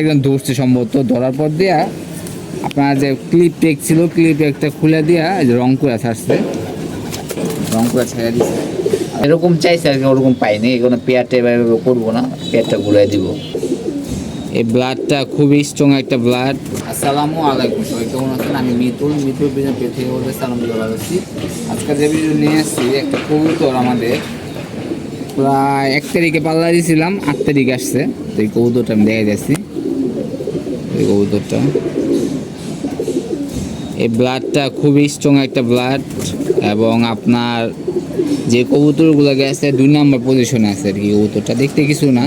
একজন ধরছে সম্ভবত ধরার পর দিয়া আপনার যে ক্লিপ টেক ছিল ক্লিপ একটা খুলে দিয়া রং করে ছাড়ছে। রং করে ছেড়ে দিচ্ছে এরকম চাইছে আর কি ওরকম পাইনি এগুলো পেয়ারটা এবার এভাবে করব না পেয়ারটা ঘুরে দিব। এই ব্লাডটা খুবই স্ট্রং একটা ব্লাড আসসালামু আলাইকুম সবাই কেমন আছেন? আমি মিতুল মিতুল বিজন থেকে বলতে সালাম দিয়ে ভালো আছি। আজকে যে ভিডিও নিয়ে এসেছি একটা কবুতর আমাদের প্রায় এক তারিখে পাল্লা দিয়েছিলাম আট তারিখে আসছে। তো এই কবুতরটা আমি দেখে যাচ্ছি কবুতরটা। এই ব্লাডটা খুবই স্ট্রং একটা ব্লাড এবং আপনার যে কবুতরগুলো গেছে, দুই নম্বর পজিশনে আছে আর কি কবুতরটা। দেখতে কিছু না,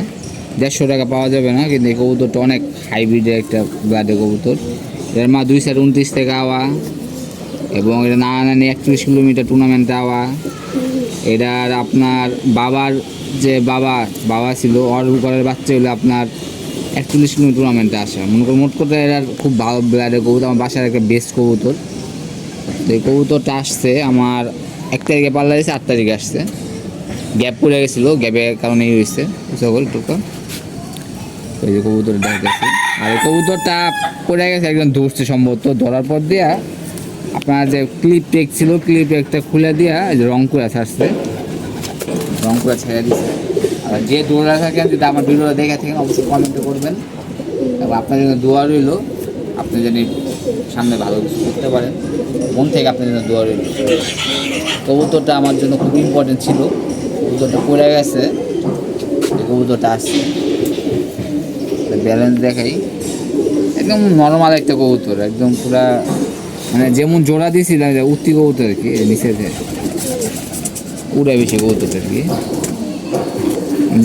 দেড়শো টাকা পাওয়া যাবে না, কিন্তু এই কবুতরটা অনেক হাইব্রিডের একটা ব্লাডের কবুতর। এর মা দুই সাইড উনত্রিশ থেকে আওয়া এবং এটা নানানি একত্রিশ কিলোমিটার টুর্নামেন্টে আওয়া। এটার আপনার বাবার যে বাবা বাবা ছিল, ওর করার বাচ্চা হলো আপনার একচল্লিশ কিলোমিটার টুর্নামেন্টে আসা। মনে করুন মোট কথা এটার খুব ভালো ব্লাডের কবুতর, আমার বাসার একটা বেস্ট কবুতর। তো এই কবুতরটা আসছে আমার এক তারিখে পাল্লা দিয়েছে আট তারিখে আসছে। গ্যাপ পড়ে গেছিল, গ্যাপের কারণে এই হয়েছে সকল টুকু। এই যে কবুতর দেখতেছি। আর এই কবুতরটা পড়ে গেছে একজন ধরছে সম্ভবত, ধরার পর দিয়া আপনার যে ক্লিপ টেক ছিল ক্লিপ একটা খুলে দিয়া রং করে ছাড়ছে। রং করে ছেড়ে দিচ্ছে যে দৌড়া থাকেন, যদি আমার ভিডিওটা দেখে থাকেন, অবশ্যই কমেন্ট করবেন। এবং আপনার জন্য দোয়া রইল, আপনি যদি সামনে ভালো কিছু করতে পারেন। মন থেকে আপনার জন্য দোয়া রইল। কবুতরটা আমার জন্য খুব ইম্পর্টেন্ট ছিল। কবুতরটা পড়ে গেছে। কবুতরটা আসছে ব্যালেন্স দেখাই। একদম নর্মাল একটা কবুতর, একদম পুরা মানে যেমন জোড়া দিয়েছিলাম উত্তি কবুতর আর কি নিচে উড়ে বেশি কবুতর আর কি।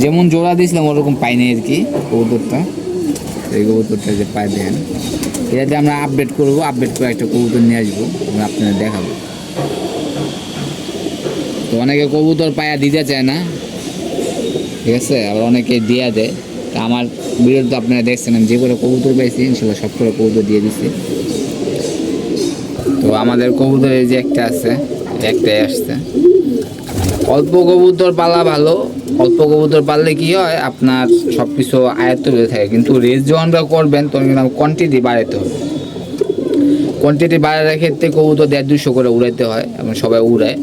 যেমন জোড়া দিয়েছিলাম, ওরকম পাইনি আর কি কবুতরটা। এই কবুতরটা যে পাই দেন। এটাতে আমরা আপডেট করব আপডেট করে একটা কবুতর নিয়ে আসব, আমরা আপনাদের দেখাবো। তো অনেকে কবুতর পায়া দিতে চায় না। ঠিক আছে, আবার অনেকে দেয়া দেয়। তা আমার ভিডিও তো আপনারা দেখছেন যে করে কবুতর পাইছি, ইনশাল্লাহ সব করে কবুতর দিয়ে দিচ্ছি তো আমাদের কবুতরের যে একটা আছে, একটাই আসছে। অল্প কবুতর পালা ভালো, অল্প কবুতর পাললে কি হয়, আপনার সব কিছু আয়ত্ত হয়ে থাকে। কিন্তু রেস যখন করবেন, তখন কিন্তু কোয়ান্টিটি বাড়াতে হবে। কোয়ান্টিটি বাড়ানোর ক্ষেত্রে কবুতর দেড় দুশো করে উড়াইতে হয়, এবং সবাই উড়ায়।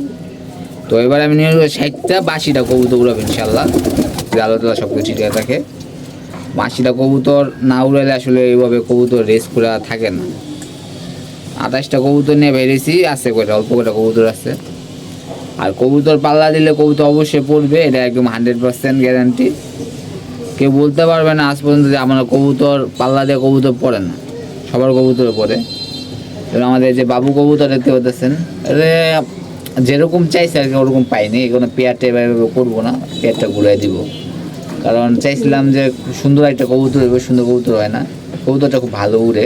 তো এবার আমি নিয়ে যাব ষাটটা বাসিটা কবুতর উড়াবো ইনশাল্লাহ আলো তালা সব কিছু ঠিক থাকে। বাসিটা কবুতর না উড়াইলে আসলে এইভাবে কবুতর রেস করা থাকে না। আঠাশটা কবুতর নিয়ে বেরিয়েছি, আছে কয়টা? অল্প কয়টা কবুতর আছে? আর কবুতর পাল্লা দিলে কবুতর অবশ্যই পড়বে, এটা একদম হান্ড্রেড পার্সেন্ট গ্যারান্টি কেউ বলতে পারবে না আজ পর্যন্ত যে আমার কবুতর পাল্লা দিয়ে কবুতর পড়ে না। সবার কবুতর পড়ে। এবার আমাদের যে বাবু কবুতর দেখতে পাচ্ছেন যেরকম চাইছে আর কি, ওরকম পাইনি। এগুলো পেয়ারটা এভাবে করব না পেয়ারটা ঘুরে দিব। কারণ চাইছিলাম যে সুন্দর একটা কবুতর এবার সুন্দর কবুতর হয় না। কবুতরটা খুব ভালো উড়ে।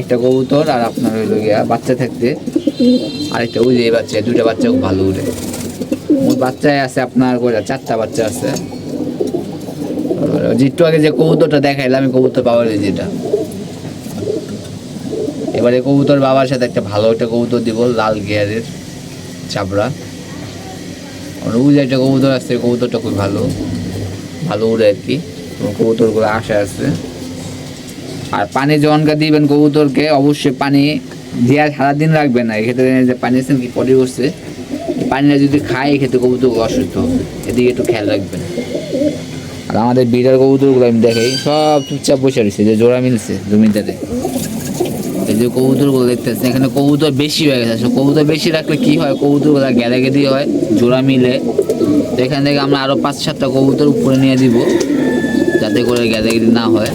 একটা কবুতর আর আপনার হইল গিয়া বাচ্চা থাকতে। আরেকটা, ওই যে বাচ্চা, দুইটা বাচ্চা খুব ভালো উড়ে। মোট বাচ্চায় আছে আপনার কয়টা? চারটা বাচ্চা আছে। একটু আগে যে কবুতরটা দেখাইলাম আমি কবুতর পাওয়ার যেটা। এবারে কবুতর বাবার সাথে একটা ভালো একটা কবুতর দিব, লাল গিয়ারের ওই যে একটা কবুতর আছে কবুতরটা খুব ভালো। ভালো উড়ে আর কি। কবুতরগুলো আশা আছে। আর পানি যখনকার দিবেন কবুতরকে, অবশ্যই পানি দেওয়ার সারাদিন রাখবে না এক্ষেত্রে যে পানি আছেন কি পরে এই পানিটা যদি খায় এক্ষেত্রে কবুতর অসুস্থ, এদিকে একটু খেয়াল রাখবেন। আর আমাদের বিড়ার কবুতরগুলো আমি দেখাই, সব চুপচাপ বসে রয়েছে যে জোড়া মিলছে জমিটাতে এই যে কবুতরগুলো দেখতেছেন, এখানে কবুতর বেশি হয়ে গেছে, আসলে কবুতর বেশি রাখলে কি হয়? কবুতরগুলো গেলে গেদি হয়, জোড়া মিলে। তো এখান থেকে আমরা আরও পাঁচ সাতটা কবুতর উপরে নিয়ে দিব, যাতে করে গেদে গেদি না হয়,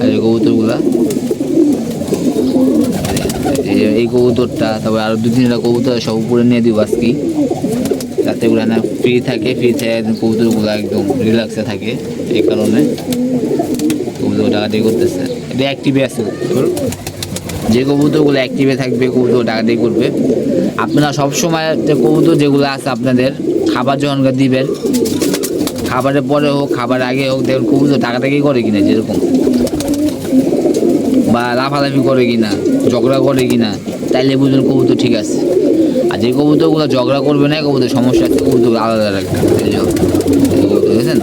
আর এই কবুতরগুলা এই- এই কবুতরটা, তারপর আরও দু তিনটা কবুতর সব উপরে নিয়ে দিব আজকে যাতে ওগুলো না ফ্রি থাকে ফ্রি থাকে কবুতরগুলো একদম রিল্যাক্সে থাকে, এই কারণে কবুতর ডাকাতি করতেছে। এটা অ্যাক্টিভে আছে যে কবুতরগুলো অ্যাক্টিভে থাকবে কবুতর ডাকাতি করবে। আপনারা সবসময় কবুতর যেগুলো আছে আপনাদের, খাবার যখন দিবেন, খাবারের পরে হোক, খাবার আগে হোক, দেখুন কবুতর ডাকাটাকি করে কিনা, যেরকম। বা লাফালাফি করে কিনা ঝগড়া করে কিনা তাইলে বুঝুন কবুতর ঠিক আছে। আর যে কবুতরগুলো ঝগড়া করবে না কবুতর সমস্যা আছে কবুতর আলাদা রাখবে। এই যে, এই দেখেছেন?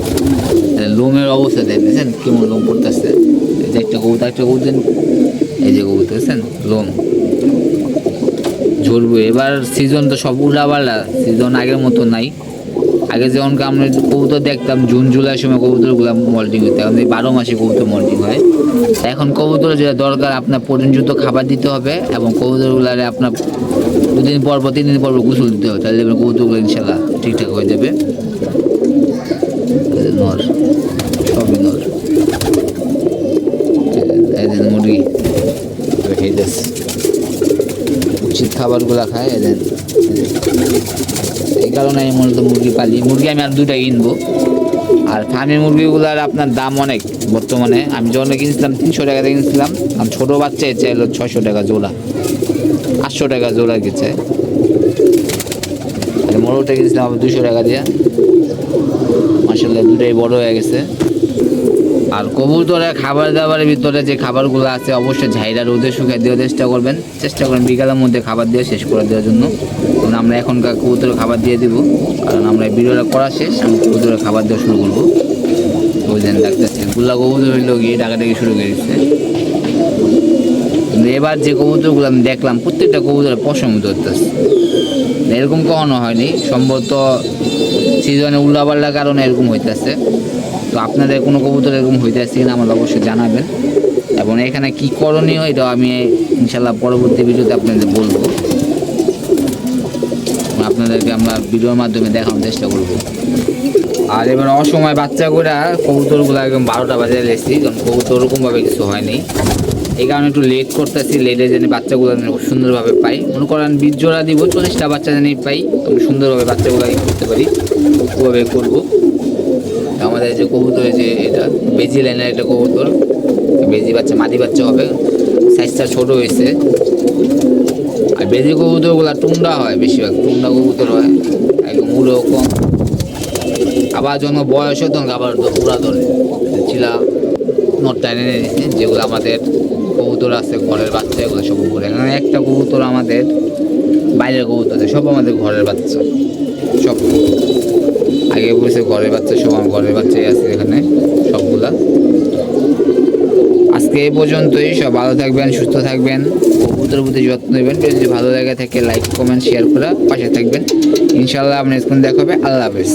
লোমের অবস্থা দেখতেছেন কেমন লোম পড়তেছে। একটা কবুতর একটা কবুতর এই যে কবুতর দেখছেন? লোম। ঝরবে। এবার সিজন তো সব উল্লাপাল্লা সিজন আগের মতো নাই। আগে যেমন আমরা কবুতর দেখতাম, জুন, জুলাই সময় কবুতরগুলো মল্টিং হতো এখন বারো মাসে কবুতর মল্টিং হয়। এখন কবুতর যেটা দরকার, আপনার প্রোটিনযুক্ত খাবার দিতে হবে এবং কবুতরগুলারে আপনার দুদিন পর পর, তিন দিন পর গোসল দিতে হবে, তাহলে দেখবেন কবুতরগুলো ইনশাল্লাহ ঠিকঠাক হয়ে যাবে। নর, সবই নর। মুরগি। উচিত খাবারগুলো খায় এদের এই কারণে আমি মূলত মুরগি পালি। মুরগি আমি আর দুটা কিনবো। আর ফার্মি মুরগিগুলার আপনার দাম অনেক বর্তমানে। আমি যখন কিনছিলাম তিনশো টাকাতে কিনছিলাম, আর ছোটো বাচ্চা এসে চাইলো ছশো টাকা জোড়া, আটশো টাকা জোড়া গেছে। মোড়টা কিনছিলাম দুশো টাকা দিয়ে। মাসাল্লাহ দুটাই বড় হয়ে গেছে। আর কবুতরের খাবার দাবারের ভিতরে যে খাবারগুলো আছে, অবশ্যই ঝাইরা রোদে শুকিয়ে দেওয়ার চেষ্টা করবেন। চেষ্টা করবেন বিকালের মধ্যে খাবার দিয়ে শেষ করে দেওয়ার জন্য। কারণ আমরা এখনকার কবুতরের খাবার দিয়ে দিব। কারণ আমরা ভিডিওটা করা শেষ, আমি কবুতরের খাবার দেওয়া শুরু করব। বুঝলেন, ডাকতেছে। গুল্লা কবুতর হইল গিয়ে ডাকাডাকি শুরু করে দিচ্ছে এবার যে কবুতরগুলো আমি দেখলাম, প্রত্যেকটা কবুতরের পশম ধরতেছে। এরকম কখনো হয়নি। সম্ভবত সিজনে উল্লাপাল্লার কারণে এরকম হইতেছে। তো আপনাদের কোনো কবুতর এরকম হইতেছে কিনা আমাকে অবশ্যই জানাবেন। এবং এখানে কি করণীয় এটা আমি ইনশাল্লাহ পরবর্তী ভিডিওতে আপনাদের বলব। আপনাদেরকে আমরা ভিডিওর মাধ্যমে দেখানোর চেষ্টা করব। আর এবার অসময় বাচ্চা করে কবুতরগুলো একদম বারোটা বাজে লেছি কারণ কবুতর ওরকমভাবে কিছু হয়নি। এই কারণে একটু লেট করতেছি লেটে যেন বাচ্চাগুলো সুন্দরভাবে পাই। মনে করেন বিশ জোড়া দিব, চল্লিশটা বাচ্চা যেন পাই সুন্দরভাবে বাচ্চাগুলো করতে পারি, ওভাবে করব। আমাদের যে কবুতর যে এটা বেজি লাইনের একটা কবুতর। বেজি বাচ্চা, মাদি বাচ্চা হবে। সাইজটা ছোট হয়েছে। আর বেজি কবুতরগুলো টুন্ডা হয় বেশিরভাগ, টুন্ডা কবুতর হয়। একদম উড়েও কম। আবার যখন বয়স হয় তখন আবার উড়া ধরে ছিলা নটটা এনে দিচ্ছে যেগুলো আমাদের কবুতর আছে, ঘরের বাচ্চা, এগুলো সব উপরে। এখানে একটা কবুতর আমাদের বাইরের কবুতর আছে, সব আমাদের ঘরের বাচ্চা। সব। আগে বলছে ঘরের বাচ্চা আমার ঘরের বাচ্চাই আছে এখানে সবগুলা। আজকে এই পর্যন্তই, সব ভালো থাকবেন, সুস্থ থাকবেন কবুতর প্রতি যত্ন নেবেন যদি ভালো লাগে থাকে লাইক কমেন্ট শেয়ার করা পাশে থাকবেন। ইনশাল্লাহ আপনার স্কুল দেখাবে আল্লাহ হাফেজ।